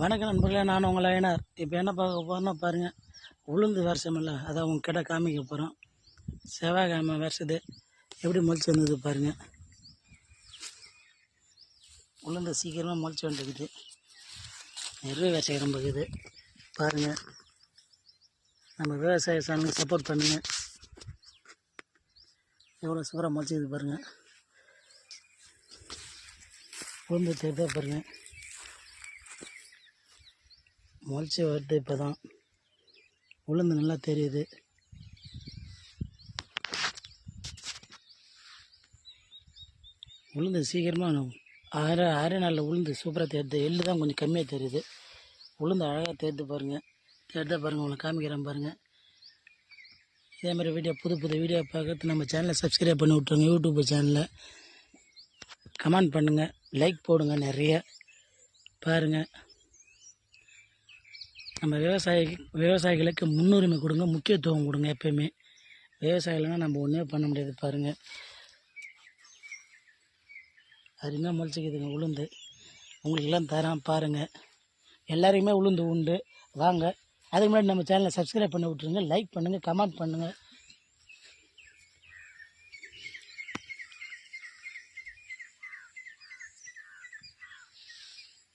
வணக்கம் நண்பர்களே நான் உங்கள் ஐயனார். இப்போ என்ன பார்க்க போகிறோன்னா பாருங்கள் உளுந்து வருஷம் இல்லை அதை உங்க கிட்ட காமிக்க போகிறோம் செவ்வாய்க்கிழமை வருஷது. எப்படி முளைச்சி வந்தது பாருங்கள் உளுந்து சீக்கிரமாக முளைச்சி வந்துருக்குது. நிறைய விவசாயம் இருக்குது. பாருங்கள் நம்ம விவசாய சேனலுக்கு சப்போர்ட் பண்ணுங்கள் எவ்வளோ சூப்பராக முளைச்சிது பாருங்கள் உளுந்து தெரிதா பாருங்கள் முளைச்சி வருது இப்போ தான் உளுந்து நல்லா தெரியுது. உளுந்து சீக்கிரமாக ஆறு அரை நாளில் உளுந்து சூப்பராக தெரியுது எள்ளு தான் கொஞ்சம் கம்மியாக தெரியுது. உளுந்து அழகாக தேர்த்து பாருங்கள் தெரியுதா பாருங்கள் உங்களை காமிக்கிறேன் பாருங்கள் இதே மாதிரி வீடியோ புது புது வீடியோ பார்க்கறது நம்ம சேனலை சப்ஸ்கிரைப் பண்ணி விட்ருங்க யூடியூப் சேனலில் கமெண்ட் பண்ணுங்கள் லைக் போடுங்க நிறைய. பாருங்கள் நம்ம விவசாயி விவசாயிகளுக்கு முன்னுரிமை கொடுங்க முக்கியத்துவம் கொடுங்க எப்பயுமே. விவசாயிகள்னா நம்ம ஒன்றுமே பண்ண முடியாது பாருங்கள் அருமையாக முளைச்சிக்குதுங்க உளுந்து. உங்களுக்கெல்லாம் தரேன் பாருங்கள் எல்லோரையுமே உளுந்து உண்டு. வாங்க. அதுக்கு முன்னாடி நம்ம சேனலை சப்ஸ்கிரைப் பண்ணி விட்ருங்க லைக் பண்ணுங்கள் கமெண்ட் பண்ணுங்கள்